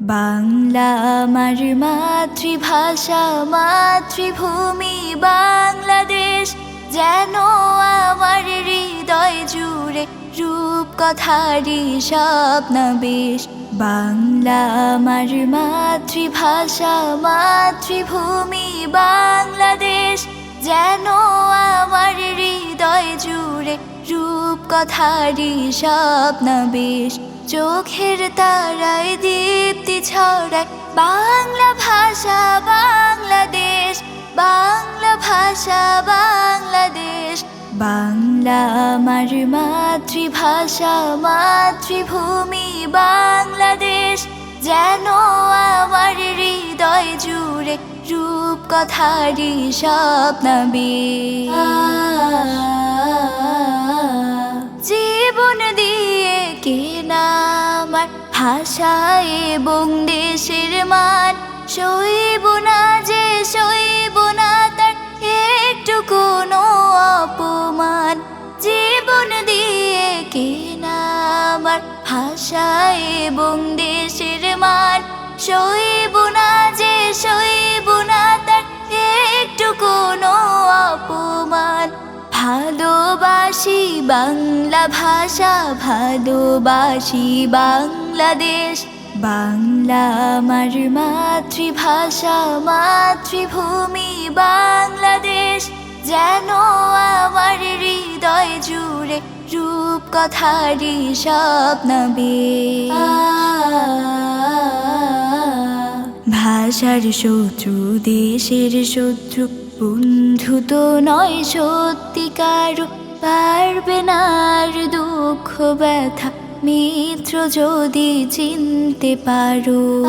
বাংলা আমার মাতৃভাষা, মাতৃভূমি বাংলাদেশ। যেন আমার হৃদয় জুড়ে রূপ কথারি স্বপ্নবেশ বাংলা আমার মাতৃভাষা, মাতৃভূমি বাংলাদেশ। যেন আমার হৃদয় জুড়ে রূপ কথারি স্বপ্নবেশ চোখের তারায় দীপ্তি ছড়ায়। বাংলা ভাষা, বাংলাদেশ, বাংলা ভাষা, বাংলাদেশ। বাংলা আমার মাতৃভাষা, মাতৃভূমি বাংলাদেশ। যেন আমার হৃদয় জুড়ে রূপ কথারি স্বপ্নবে ভাষা এবং দেশের মান। সইব না যে, সইব না তার একটু কোনো অপমান। জীবন দিয়ে কেনা আমার ভাষা এবং দেশের মান। সইব না যে, সইব না তার একটু কোনো অপমান। ভালোবাসি বাংলা ভাষা, ভালোবাসি বাংলাদেশ, বাংলা আমার মাতৃভাষা, মাতৃভূমি বাংলাদেশ। যেন আমার হৃদয় জুড়ে রূপ কথারি স্বপ্নবে ভাষার শত্রু, দেশের শত্রু, বন্ধু তো নয় সত্যিকার পারবে না আর দুঃখ ব্যথা। মিত্র যদি চিনতে পারো।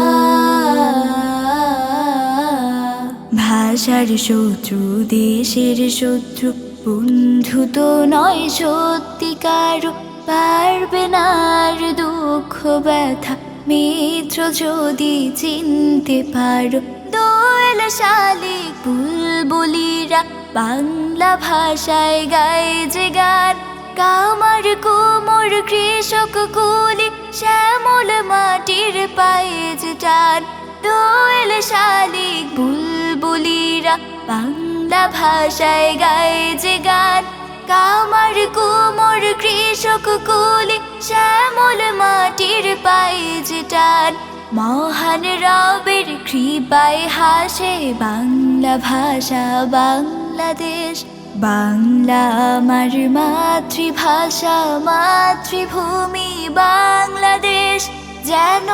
ভাষার শত্রু, দেশের শত্রু, বন্ধু তো নয় সত্যিকার। পারবে না আর দুঃখ ব্যথা, মিত্র যদি চিনতে পারো। দোয়েল শালিক বুলবুলিরা বাংলা ভাষায় গায় যে গান। কামার কুমোর, কৃষক কুলি, শ্যামল মাটির পায়ে যে টান। দোয়েল শালিক বুলবুলিরা বাংলা ভাষায় গায় যে গান। কামার কুমোর, কৃষক কুলি, শ্যামল মাটির পায়ে যে টান। মহান রবের কৃপায় হাসে বাংলা ভাষা, বাংলাদেশ। বাংলা আমার মাতৃভাষা, মাতৃভূমি বাংলাদেশ। যেন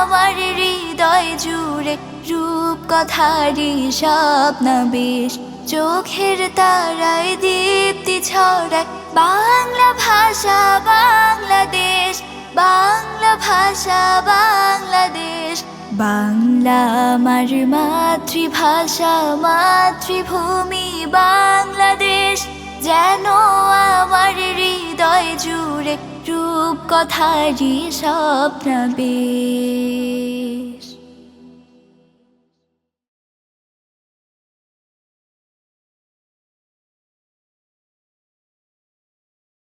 আমার হৃদয় জুড়ে রূপ কথারি স্বপ্নবেশ চোখের তারায় দীপ্তি ছড়ায় বাংলা ভাষা, বাংলাদেশ। বাংলা ভাষা বাংলাদেশ বাংলা আমার মাতৃভাষা মাতৃভূমি বাংলাদেশ। যেন আমার হৃদয় জুড়ে রূপ কথারি স্বপ্নবে